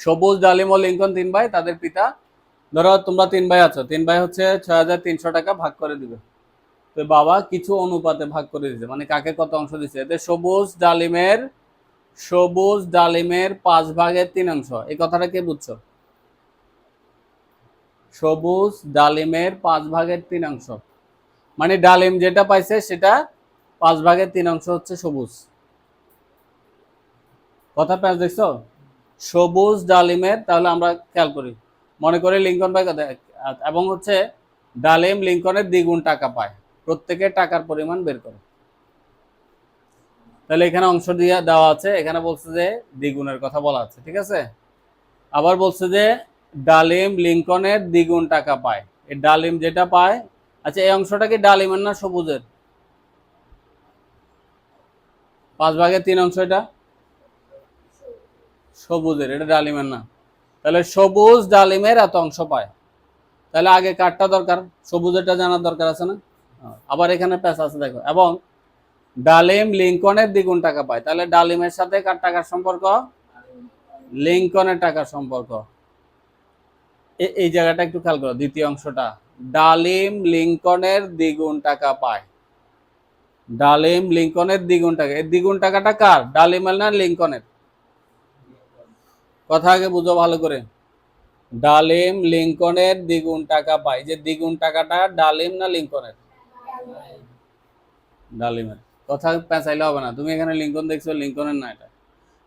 সবুজ, ডালিম ও লিঙ্কন তিন ভাই, তাদের পিতা। ধরো তোমরা তিন ভাই আছো, তিন ভাই হচ্ছে ছয় হাজার তিনশো টাকা ভাগ করে দিবে। তো বাবা কিছু অনুপাতে ভাগ করে দিছে মানে কাকে কত অংশ দিচ্ছে এতে সবুজ, ডালিমের সবুজ, ডালিমের পাঁচ ভাগের তিন অংশ। এই কথাটা কে বুঝছ? সবুজ, ডালিমের পাঁচ ভাগের তিন অংশ। মানে ডালিম যেটা পাইছে সেটা পাঁচ ভাগের তিন অংশ হচ্ছে সবুজ। কথা প্যাঁচ দেখছ? সবুজ ডালিমের, তাহলে আমরা খেয়াল করি। মনে করি লিঙ্কন ভাই এবং হচ্ছে ডালিম লিঙ্কনের দ্বিগুণ টাকা পায়। প্রত্যেকের টাকার পরিমাণ বের করে। তাহলে এখানে অংশ দিয়ে দেওয়া আছে, এখানে বলছে যে দ্বিগুণের কথা বলা আছে, ঠিক আছে? আবার বলছে যে ডালিম লিঙ্কনের দ্বিগুণ টাকা পায়। এই ডালিম যেটা পায় আচ্ছা এই অংশটা কি ডালিমের না সবুজের? পাঁচ ভাগের তিন অংশ এটা? সবুজের, এটা ডালিমের না। তাহলে সবুজ ডালিমের এত অংশ পায়। তাহলে আগে কাঠটা দরকার, সবুজেরটা জানার দরকার আছে না? আবার এখানে প্যাঁচ আছে, দেখো। এবং ডালিম লিঙ্কনের দ্বিগুণ টাকা পায়। তাহলে ডালিমের সাথে কার টাকার সম্পর্ক? লিঙ্কনের টাকার সম্পর্ক। এই জায়গাটা একটু খেয়াল করো, দ্বিতীয় অংশটা। ডালিম লিঙ্কনের দ্বিগুণ টাকা পায়। ডালিম লিঙ্কনের দ্বিগুণ টাকা। এই দ্বিগুণ টাকাটা কার? ডালিমের না লিঙ্কনের? কথা আগে বুঝো ভালো করে। ডালিম লিঙ্কনের দ্বিগুণ টাকা পায় যে দ্বিগুণ টাকাটা ডালিম না লিঙ্কনের? ডালিমের। কথা পেঁচাইলে হবে না। তুমি এখানে লিঙ্কন দেখছ, লিঙ্কনের না এটা।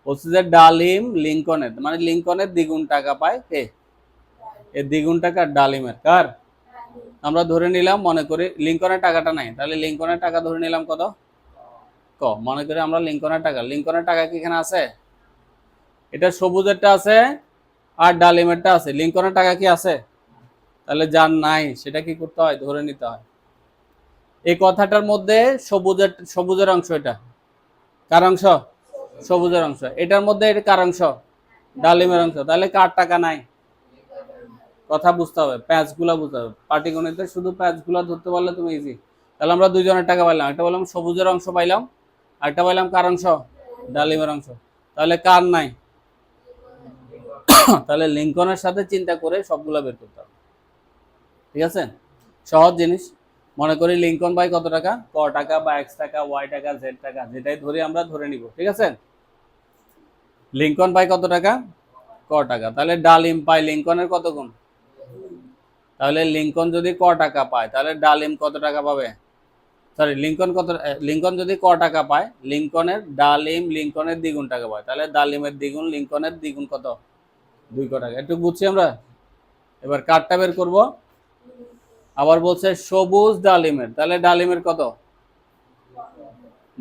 বলছি যে ডালিম লিঙ্কনের মানে লিঙ্কনের দ্বিগুণ টাকা পায় কে? এর দ্বিগুণ টাকা ডালিমের। কার? আমরা ধরে নিলাম মনে করি লিঙ্কনের টাকাটা নাই। তাহলে লিঙ্কনের টাকা ধরে নিলাম কত? ক। মনে করি আমরা লিঙ্কনের টাকা। লিঙ্কনের টাকা কি এখানে আছে? এটা সবুজেরটা আছে আর ডালিমেরটা আছে। লিঙ্কনের টাকা কি আছে? তাহলে যার নাই, সেটা কি করতে হয়? ধরে নিতে হয়। এই কথাটার মধ্যে সবুজের সবুজের অংশ এটা। কার অংশ? সবুজের অংশ। এটার মধ্যে এটা কার অংশ? ডালিমের অংশ। তাহলে কার টাকা নাই? কথা বুঝতে হবে, প্যাচগুলা বুঝতে হবে। পাটিগণিতে শুধু প্যাচগুলা ধরতে পারলে তুমি ইজি তাহলে আমরা দুজনের টাকা পাইলাম। একটা বললাম সবুজের অংশ পাইলাম। আর একটা পাইলাম কার অংশ? ডালিমের অংশ। তাহলে কার নাই? তাহলে লিঙ্কনের সাথে চিন্তা করে সবগুলা বের করতে হবে। ঠিক আছে? সহজ জিনিস। মনে করি লিঙ্কন বাই কত টাকা? ক টাকা বা এক্স টাকা, ওয়াই টাকা, জেড টাকা, যেটাই ধরে আমরা ধরে নিব। ঠিক আছে? লিঙ্কন পাই কত টাকা? ক টাকা। তাহলে ডালিম পাই লিঙ্কনের কত গুণ? তাহলে লিঙ্কন যদি ক টাকা পায়, তাহলে ডালিম কত টাকা পাবে? সরি লিঙ্কন কত লিঙ্কন যদি ক টাকা পায়, লিঙ্কনের, ডালিম লিঙ্কনের দ্বিগুণ টাকা পায়। তাহলে ডালিমের দ্বিগুণ, লিঙ্কনের দ্বিগুণ কত? দুই ক টাকা একটু বুঝছি আমরা। এবার কাঠটা বের করব। আবার বলছে সবুজ ডালিমের। তাহলে ডালিমের কত?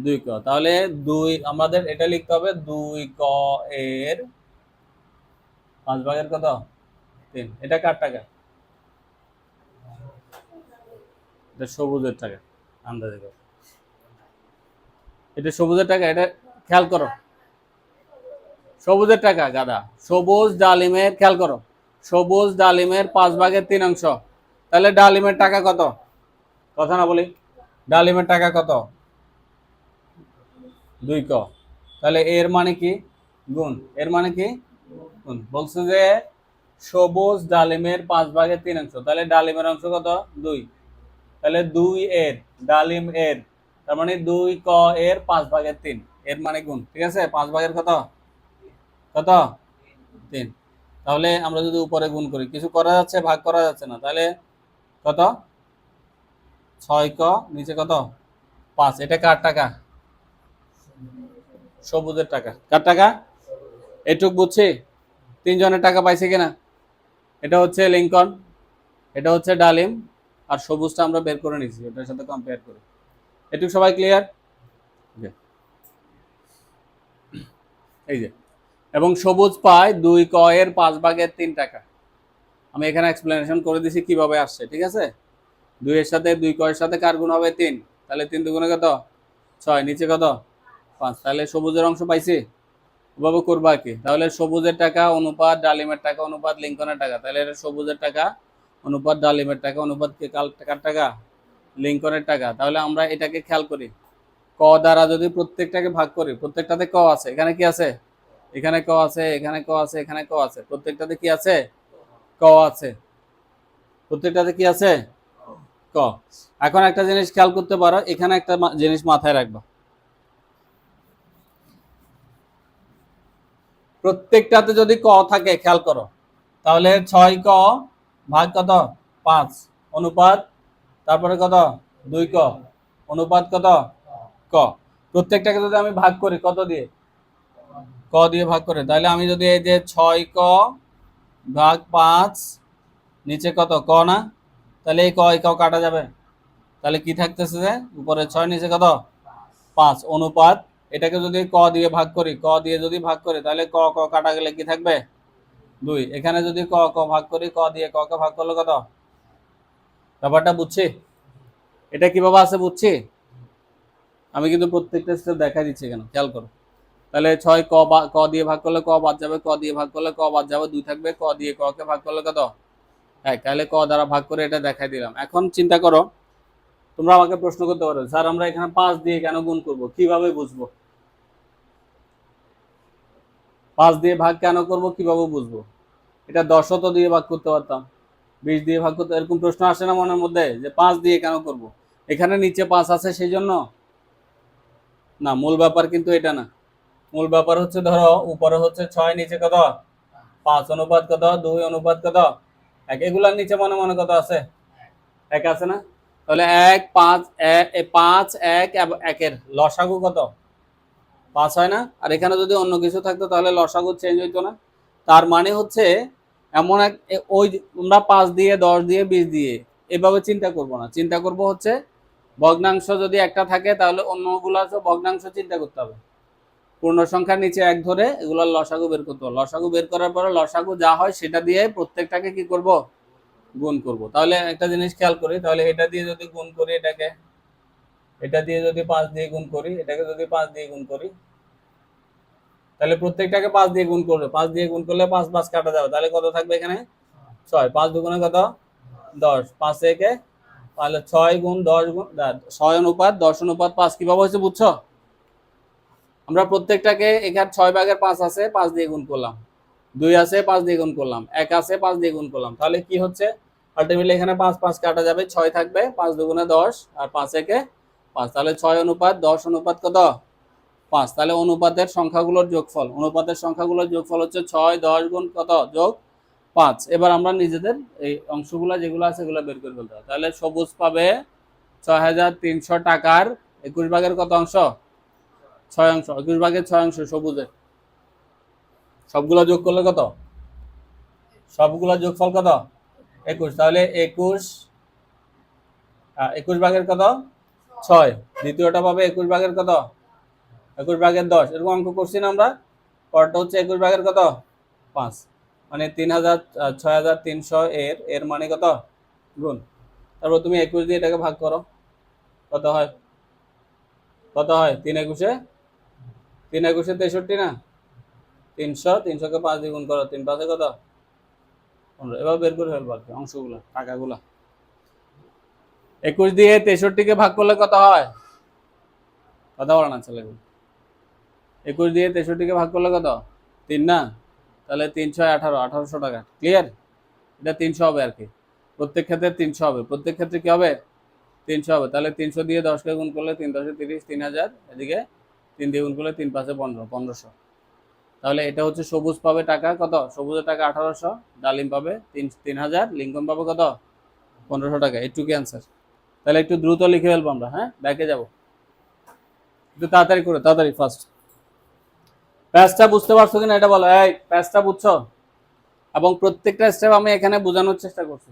দুই ক। তাহলে দুই, আমাদের এটা লিখতে হবে দুই ক এর পাঁচ ভাগের কত? তিন। এটা কার টাকা? এটা সবুজের টাকা। আন্দাজে এটা সবুজের টাকা। এটা খেয়াল করো। সবুজের টাকা, গাদা। সবুজ ডালিমের, খেয়াল করো, সবুজ ডালিমের পাঁচ ভাগের তিন অংশ। তাহলে ডালিমের টাকা কত? কথা না বলি। ডালিমের টাকা কত? দুই ক। তাহলে এর মানে কি? গুণ। এর মানে কি? গুণ। বলছে যে সবুজ ডালিমের পাঁচ ভাগের তিন অংশ। তাহলে ডালিমের অংশ কত? দুই। তাহলে দুই এর, ডালিম এর, তার মানে দুই ক এর পাঁচ ভাগের তিন। এর মানে গুণ। ঠিক আছে? পাঁচ ভাগের কত? কত? তিন। তাহলে আমরা যদি উপরে গুণ করি, কিছু করা যাচ্ছে, ভাগ করা যাচ্ছে না, তাহলে কত? ছয় ক, নিচে কত? পাঁচ। এটা কার টাকা? সবুজের টাকা। কার টাকা? এটুক বুঝছি? তিনজনের টাকা পাইছে কিনা? এটা হচ্ছে লিঙ্কন, এটা হচ্ছে ডালিম, আর সবুজটা আমরা বের করে নিয়েছি এটার সাথে কম্পেয়ার করে। এটুক সবাই ক্লিয়ার এই যে। এবং সবুজ পায় দুই ক এর পাঁচ ভাগের তিন টাকা। আমি এখানে এক্সপ্লেনেশন করে দিছি কীভাবে আসছে, ঠিক আছে? দুইয়ের সাথে দুই কয়ের সাথে কার গুণ হবে? তিন। তাহলে তিন দুগুণে কত? ছয়। নিচে কত? পাঁচ। তাহলে সবুজের অংশ পাইছি। ওভাবে করবা কি। তাহলে সবুজের টাকা অনুপাত ডালিমের টাকা অনুপাত লিঙ্কনের টাকা। তাহলে এটা সবুজের টাকা অনুপাত ডালিমের টাকা অনুপাত কে কাল টাকার টাকা? লিঙ্কনের টাকা। তাহলে আমরা এটাকে খেয়াল করি। ক দ্বারা যদি প্রত্যেকটাকে ভাগ করি, প্রত্যেকটাতে ক আছে। এখানে কি আছে? এখানে ক আছে, এখানে ক আছে, এখানে ক আছে। প্রত্যেকটাতে কি আছে? ক আছে। প্রত্যেকটাতে কি আছে? ক। এখন একটা জিনিস খেয়াল করতে পারো, এখানে একটা জিনিস মাথায় রাখবা। প্রত্যেকটাতে যদি ক থাকে, খেয়াল করো। তাহলে ছয় ক ভাগ কত? পাঁচ। অনুপাত, তারপরে কত? দুই ক। অনুপাত কত? ক। প্রত্যেকটাকে যদি আমি ভাগ করি, কত দিয়ে? ক দিয়ে ভাগ করে। তাহলে আমি যদি এই যে ছয় ক ভাগ পাঁচ, নিচে কত? ক না? তাহলে এই ক এই ক কাটা যাবে। তাহলে কি থাকতেছে যে উপরে ছয়, নিচে কত? পাঁচ। অনুপাত, এটাকে যদি ক দিয়ে ভাগ করি, ক দিয়ে যদি ভাগ করি, তাহলে ক ক কাটা গেলে কি থাকবে? দুই। এখানে যদি ক ক ভাগ করি, ক দিয়ে ক, কে ভাগ করলে কত? ব্যাপারটা বুঝছি? এটা কীভাবে আছে বুঝছি? আমি কিন্তু প্রত্যেকটা দেখা দিচ্ছি কেন খেয়াল করো। তাহলে ছয় ক বা, ক দিয়ে ভাগ করলে ক বাদ যাবে, ক দিয়ে ভাগ করলে ক বাদ যাবে, দুই থাকবে, ক দিয়ে ক কে ভাগ করলে কত? এক। তাহলে ক দ্বারা ভাগ করে এটা দেখাই দিলাম। এখন চিন্তা করো, তোমরা আমাকে প্রশ্ন করতে পারো, স্যার, আমরা এখানে পাঁচ দিয়ে কেন গুণ করব? কীভাবে বুঝব? পাঁচ দিয়ে ভাগ কেন করব, কীভাবে বুঝব? এটা দশত দিয়ে ভাগ করতে পারতাম। বিশ দিয়ে ভাগ করতে, এরকম প্রশ্ন আসে না মনের মধ্যে, যে পাঁচ দিয়ে কেন করব? এখানে নিচে পাঁচ আছে সেই জন্য না, মূল ব্যাপার কিন্তু এটা না। মূল ব্যাপার হচ্ছে ধরো, উপরে হচ্ছে ছয়, নিচে কত? পাঁচ অনুপাত কত? দুই অনুপাত কত? এক, এগুলার নিচে মনে মনে কত আছে? এক আছে না? তাহলে এক, পাঁচ পাঁচ, এক একের। লসাগু কত? পাঁচ হয় না? আর এখানে যদি অন্য কিছু থাকতো, তাহলে লসাগু চেঞ্জ হইতো না। তার মানে হচ্ছে, এমন এক ওই যে তোমরা পাঁচ দিয়ে, দশ দিয়ে, বিশ দিয়ে, এভাবে চিন্তা করব না। চিন্তা করব হচ্ছে, ভগ্নাংশ যদি একটা থাকে, তাহলে অন্যগুলো ভগ্নাংশ চিন্তা করতে হবে। পূর্ণ সংখ্যার নিচে এক ধরে এগুলোর লসাগু বের করতে হবে। লসাগু বের করার পরে লসাগু যা হয় সেটা দিয়ে প্রত্যেকটাকে কি করব? গুণ করব। তাহলে একটা জিনিস খেয়াল করি, তাহলে এটা দিয়ে যদি গুণ করি এটাকে, এটা দিয়ে যদি পাঁচ দিয়ে গুণ করি, এটাকে যদি পাঁচ দিয়ে গুণ করি, তাহলে প্রত্যেকটাকে পাঁচ দিয়ে গুণ করবে। পাঁচ দিয়ে গুণ করলে পাঁচ পাঁচ কাটা যাবে। তাহলে কত থাকবে এখানে? ছয়। পাঁচ দুগুণে কত? দশ। পাঁচ একে, তাহলে ছয় গুণ দশ গুণ ছয় অনুপাত, দশ অনুপাত পাঁচ কীভাবে হয়েছে বুঝছ? আমরা প্রত্যেকটাকে এখানে ছয় ভাগের পাঁচ আছে, পাঁচ দিয়ে গুণ করলাম। দুই আছে, পাঁচ দিয়ে গুণ করলাম। এক আছে, পাঁচ দিয়ে গুণ করলাম। তাহলে কি হচ্ছে? আলটিমেটলি এখানে পাঁচ পাঁচ কাটা যাবে, ছয় থাকবে, পাঁচ দুগুণে দশ, আর পাঁচ একে পাঁচ। তাহলে ছয় অনুপাত, দশ অনুপাত কত? পাঁচ। তাহলে অনুপাতের সংখ্যাগুলোর যোগফল। অনুপাতের সংখ্যাগুলোর যোগফল হচ্ছে ছয়, দশ গুণ কত? যোগ পাঁচ। এবার আমরা নিজেদের এই অংশগুলো, যেগুলো আছে, এগুলো বের করে ফেলতে হবে। তাহলে সবুজ পাবে ছয় হাজার তিনশো টাকার একুশ ভাগের কত অংশ? ছয় অংশ একুশ ভাগের ছয় অংশ সবুজের। সবগুলো যোগ করলে কত? সবগুলো যোগফল কত? একুশ। তাহলে একুশ একুশ ভাগের কত? ছয়। দ্বিতীয়টা পাবে একুশ ভাগের কত? একুশ ভাগের দশ। এরকম অঙ্ক করছি না আমরা। পরটা হচ্ছে একুশ ভাগের কত? পাঁচ। মানে তিন হাজার ছয় হাজার তিনশো এর এর মানে কত? গুণ। তারপর তুমি একুশ দিয়ে এটাকে ভাগ করো। কত হয়? কত হয়? তিন একুশে তিন একুশে তেষট্টি না? তিনশো, তিনশোকে পাঁচ দিয়ে গুণ করো, তিন পাঁচে কত? পনেরো। এবার বের করে ফেলব আর কি অংশগুলো, টাকাগুলো। একুশ দিয়ে তেষট্টিকে ভাগ করলে কত হয়? কথা বলো না ছেলেগুলো। একুশ দিয়ে তেষট্টিকে ভাগ করলে কত? তিন না? তাহলে তিনশো আঠারো, আঠারোশো টাকা। ক্লিয়ার এটা তিনশো হবে আর কি। প্রত্যেক ক্ষেত্রে তিনশো হবে। প্রত্যেক ক্ষেত্রে কি হবে? তিনশো হবে। তাহলে তিনশো দিয়ে দশকে গুণ করলে তিন দশে তিরিশ, তিন হাজার। এদিকে তিন দিয়ে গুণ করলে তিন পাঁচে পনেরো, পনেরোশো। তাহলে এটা হচ্ছে সবুজ পাবে টাকা কত? সবুজের টাকা আঠারোশো, ডালিম পাবে তিন তিন হাজার, লিঙ্কন পাবে কত? পনেরোশো টাকা এইটুকু অ্যান্সার তাহলে একটু দ্রুত লিখে ফেলব আমরা হ্যাঁ? ব্যাকে যাব। একটু তাড়াতাড়ি করে, তাড়াতাড়ি ফার্স্ট প্যাচটা বুঝতে পারছ কিনা এটা বলো? এই, প্যাচটা বুঝছ? এবং প্রত্যেকটা স্টেপ আমি এখানে বোঝানোর চেষ্টা করছি।